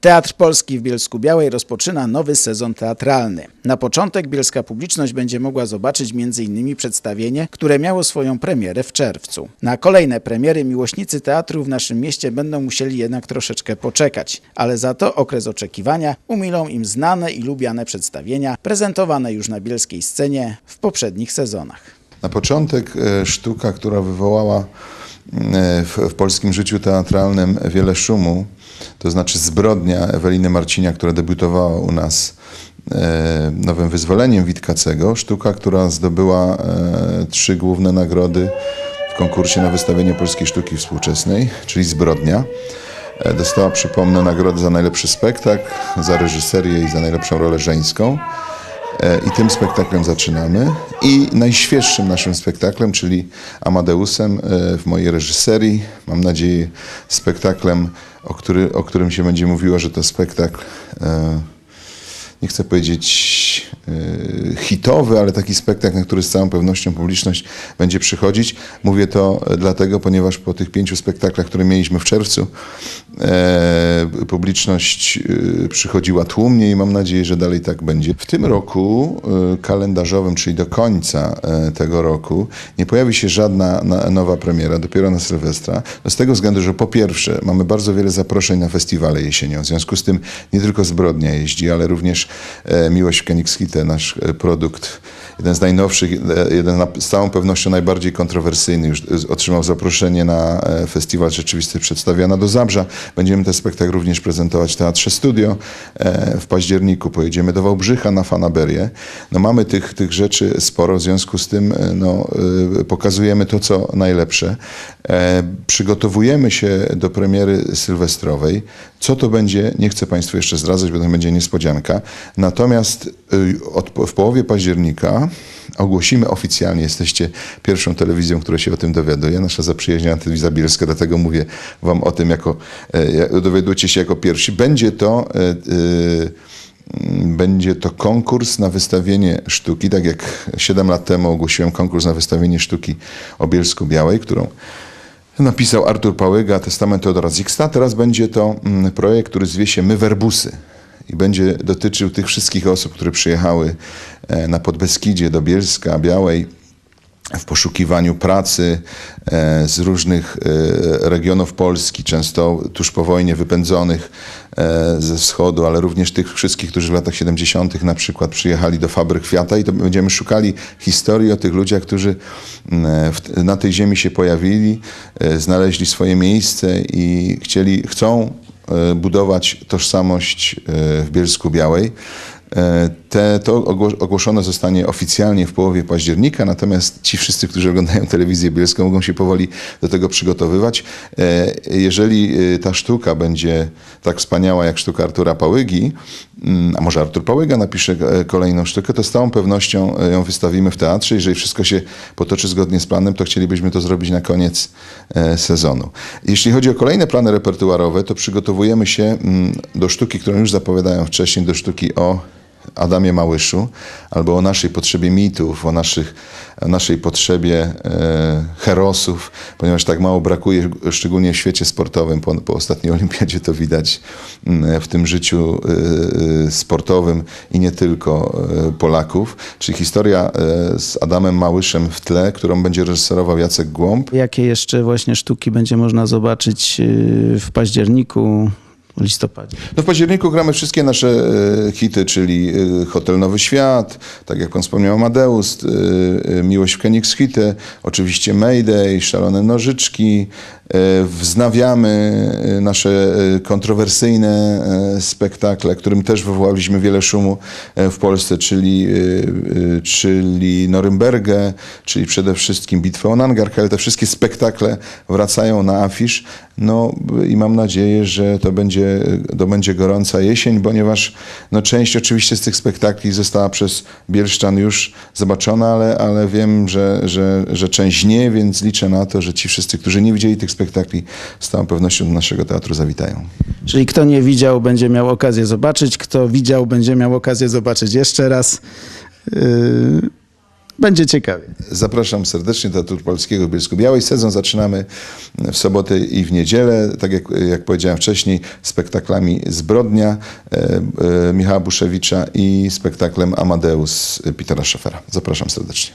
Teatr Polski w Bielsku Białej rozpoczyna nowy sezon teatralny. Na początek bielska publiczność będzie mogła zobaczyć m.in. przedstawienie, które miało swoją premierę w czerwcu. Na kolejne premiery miłośnicy teatru w naszym mieście będą musieli jednak troszeczkę poczekać, ale za to okres oczekiwania umilą im znane i lubiane przedstawienia prezentowane już na bielskiej scenie w poprzednich sezonach. Na początek e, sztuka, która wywołała w, w polskim życiu teatralnym wiele szumu, to znaczy Zbrodnia Eweliny Marcinia, która debiutowała u nas e, nowym wyzwoleniem Witkacego. Sztuka, która zdobyła e, trzy główne nagrody w konkursie na wystawienie polskiej sztuki współczesnej, czyli Zbrodnia. E, Dostała, przypomnę, nagrodę za najlepszy spektakl, za reżyserię i za najlepszą rolę żeńską. E, I tym spektaklem zaczynamy. I najświeższym naszym spektaklem, czyli Amadeusem e, w mojej reżyserii. Mam nadzieję, spektaklem, o, który, o którym się będzie mówiło, że to spektakl, e, nie chcę powiedzieć e, hitowy, ale taki spektakl, na który z całą pewnością publiczność będzie przychodzić. Mówię to dlatego, ponieważ po tych pięciu spektaklach, które mieliśmy w czerwcu, e, publiczność e, przychodziła tłumnie i mam nadzieję, że dalej tak będzie. W tym roku e, kalendarzowym, czyli do końca e, tego roku, nie pojawi się żadna na, nowa premiera, dopiero na Sylwestra. No z tego względu, że po pierwsze mamy bardzo wiele zaproszeń na festiwale jesienią, w związku z tym nie tylko Zbrodnia jeździ, ale również e, Miłość w Kenigschitte, nasz e, produkt, jeden z najnowszych, e, jeden z całą pewnością najbardziej kontrowersyjny, już e, otrzymał zaproszenie na festiwal Rzeczywistość Przedstawiana do Zabrza. Będziemy ten spektakl również prezentować w Teatrze Studio. W październiku pojedziemy do Wałbrzycha na Fanaberię. No mamy tych, tych rzeczy sporo, w związku z tym no, pokazujemy to, co najlepsze. Przygotowujemy się do premiery sylwestrowej. Co to będzie, nie chcę Państwu jeszcze zdradzać, bo to będzie niespodzianka. Natomiast w połowie października ogłosimy oficjalnie, jesteście pierwszą telewizją, która się o tym dowiaduje, nasza zaprzyjaźniona telewizja bielska, dlatego mówię Wam o tym jako, e, dowiadujecie się jako pierwsi. Będzie to... e, e, będzie to konkurs na wystawienie sztuki, tak jak 7 lat temu ogłosiłem konkurs na wystawienie sztuki o Bielsku Białej, którą napisał Artur Pałyga, Testament Teodora Zixta. Teraz będzie to mm, projekt, który zwie się My Werbusy i będzie dotyczył tych wszystkich osób, które przyjechały e, na Podbeskidzie do Bielska Białej w poszukiwaniu pracy e, z różnych e, regionów Polski, często tuż po wojnie wypędzonych ze wschodu, ale również tych wszystkich, którzy w latach 70. na przykład przyjechali do fabryk kwiata i to będziemy szukali historii o tych ludziach, którzy na tej ziemi się pojawili, znaleźli swoje miejsce i chcieli, chcą budować tożsamość e, w Bielsku Białej. E, Te, to ogło- ogłoszone zostanie oficjalnie w połowie października, natomiast ci wszyscy, którzy oglądają telewizję bielską, mogą się powoli do tego przygotowywać. E, Jeżeli e, ta sztuka będzie tak wspaniała jak sztuka Artura Pałygi, a może Artur Pałyga napisze e, kolejną sztukę, to z całą pewnością e, ją wystawimy w teatrze. Jeżeli wszystko się potoczy zgodnie z planem, to chcielibyśmy to zrobić na koniec e, sezonu. Jeśli chodzi o kolejne plany repertuarowe, to przygotowujemy się mm, do sztuki, którą już zapowiadałem wcześniej, do sztuki o Adamie Małyszu, albo o naszej potrzebie mitów, o, naszych, o naszej potrzebie e, herosów, ponieważ tak mało brakuje, szczególnie w świecie sportowym. Po, po ostatniej olimpiadzie to widać mm, w tym życiu e, e, sportowym i nie tylko e, Polaków. Czyli historia e, z Adamem Małyszem w tle, którą będzie reżyserował Jacek Głąb. Jakie jeszcze właśnie sztuki będzie można zobaczyć yy, w październiku, listopadzie? No w październiku gramy wszystkie nasze e, hity, czyli e, Hotel Nowy Świat, tak jak pan wspomniał Amadeus, e, Miłość w Kenigschitte, oczywiście Mayday, Szalone Nożyczki. E, wznawiamy e, nasze e, kontrowersyjne spektakle, którym też wywołaliśmy wiele szumu w Polsce, czyli, czyli Norymbergę, czyli przede wszystkim Bitwę o Nangarhel. Te wszystkie spektakle wracają na afisz. No i mam nadzieję, że to będzie, to będzie gorąca jesień, ponieważ no, część oczywiście z tych spektakli została przez Bielszczan już zobaczona, ale, ale wiem, że, że, że część nie, więc liczę na to, że ci wszyscy, którzy nie widzieli tych spektakli, z całą pewnością do naszego teatru zawitają. Czyli kto nie widział, będzie miał okazję zobaczyć, kto widział, będzie miał okazję zobaczyć jeszcze raz. Yy, Będzie ciekawie. Zapraszam serdecznie do Teatru Polskiego w Bielsku-Białej. Sezon zaczynamy w sobotę i w niedzielę. Tak jak, jak powiedziałem wcześniej, spektaklami Zbrodnia e, e, Michała Buszewicza i spektaklem Amadeus Petera Schaeffera. Zapraszam serdecznie.